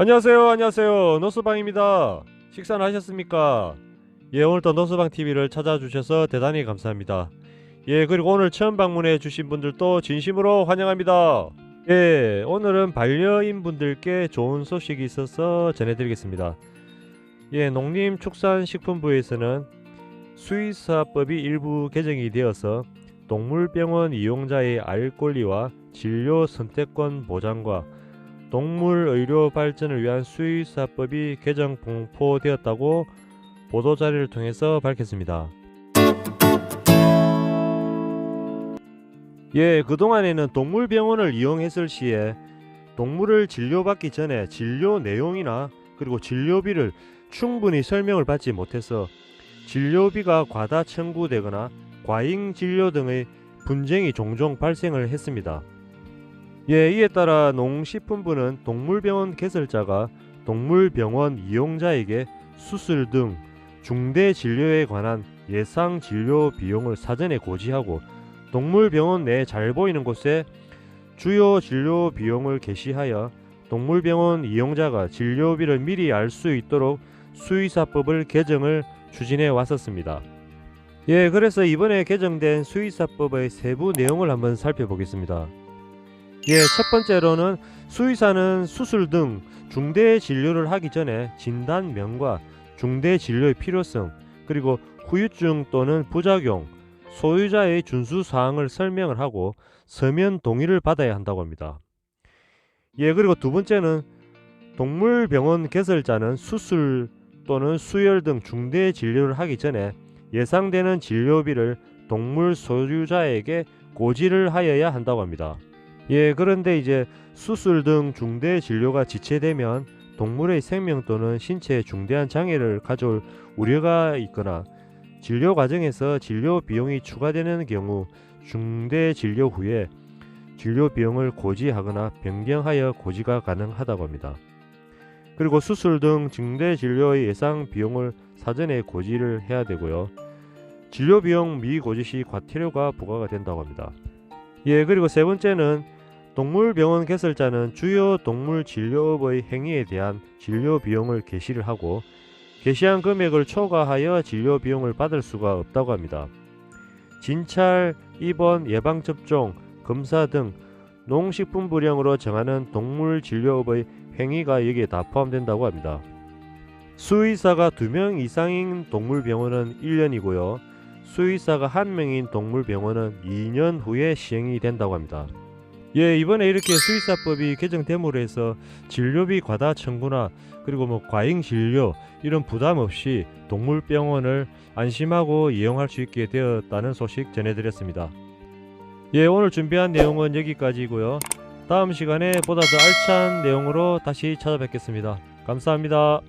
안녕하세요, 안녕하세요. 노스방입니다. 식사는 하셨습니까? 예, 오늘도 노스방 TV를 찾아주셔서 대단히 감사합니다. 예, 그리고 오늘 처음 방문해 주신 분들도 진심으로 환영합니다. 예, 오늘은 반려인 분들께 좋은 소식이 있어서 전해드리겠습니다. 예, 농림축산식품부에서는 수의사법이 일부 개정이 되어서 동물병원 이용자의 알 권리와 진료 선택권 보장과 동물 의료 발전을 위한 수의사법이 개정 공포되었다고 보도 자료를 통해서 밝혔습니다. 예, 그동안에는 동물병원을 이용했을 시에 동물을 진료받기 전에 진료 내용이나 그리고 진료비를 충분히 설명을 받지 못해서 진료비가 과다 청구되거나 과잉 진료 등의 분쟁이 종종 발생을 했습니다. 예, 이에 따라 농식품부는 동물병원 개설자가 동물병원 이용자에게 수술 등 중대 진료에 관한 예상 진료 비용을 사전에 고지하고 동물병원 내 잘 보이는 곳에 주요 진료 비용을 게시하여 동물병원 이용자가 진료비를 미리 알 수 있도록 수의사법을 개정을 추진해 왔었습니다. 예, 그래서 이번에 개정된 수의사법의 세부 내용을 한번 살펴보겠습니다. 예, 첫 번째로는 수의사는 수술 등 중대 진료를 하기 전에 진단명과 중대 진료의 필요성, 그리고 후유증 또는 부작용, 소유자의 준수 사항을 설명을 하고 서면 동의를 받아야 한다고 합니다. 예, 그리고 두 번째는 동물병원 개설자는 수술 또는 수혈 등 중대 진료를 하기 전에 예상되는 진료비를 동물 소유자에게 고지를 하여야 한다고 합니다. 예, 그런데 이제 수술 등 중대 진료가 지체되면 동물의 생명 또는 신체에 중대한 장애를 가져올 우려가 있거나 진료 과정에서 진료 비용이 추가되는 경우 중대 진료 후에 진료 비용을 고지하거나 변경하여 고지가 가능하다고 합니다. 그리고 수술 등 중대 진료의 예상 비용을 사전에 고지를 해야 되고요. 진료 비용 미고지 시 과태료가 부과가 된다고 합니다. 예, 그리고 세 번째는 동물병원 개설자는 주요 동물 진료업의 행위에 대한 진료 비용을 게시를 하고 게시한 금액을 초과하여 진료 비용을 받을 수가 없다고 합니다. 진찰, 입원, 예방접종, 검사 등 농식품부령으로 정하는 동물 진료업의 행위가 여기에 다 포함된다고 합니다. 수의사가 2명 이상인 동물병원은 1년이고요. 수의사가 1명인 동물병원은 2년 후에 시행이 된다고 합니다. 예, 이번에 이렇게 수의사법이 개정됨으로 해서 진료비 과다 청구나 그리고 뭐 과잉 진료 이런 부담 없이 동물병원을 안심하고 이용할 수 있게 되었다는 소식 전해드렸습니다. 예, 오늘 준비한 내용은 여기까지고요. 다음 시간에 보다 더 알찬 내용으로 다시 찾아뵙겠습니다. 감사합니다.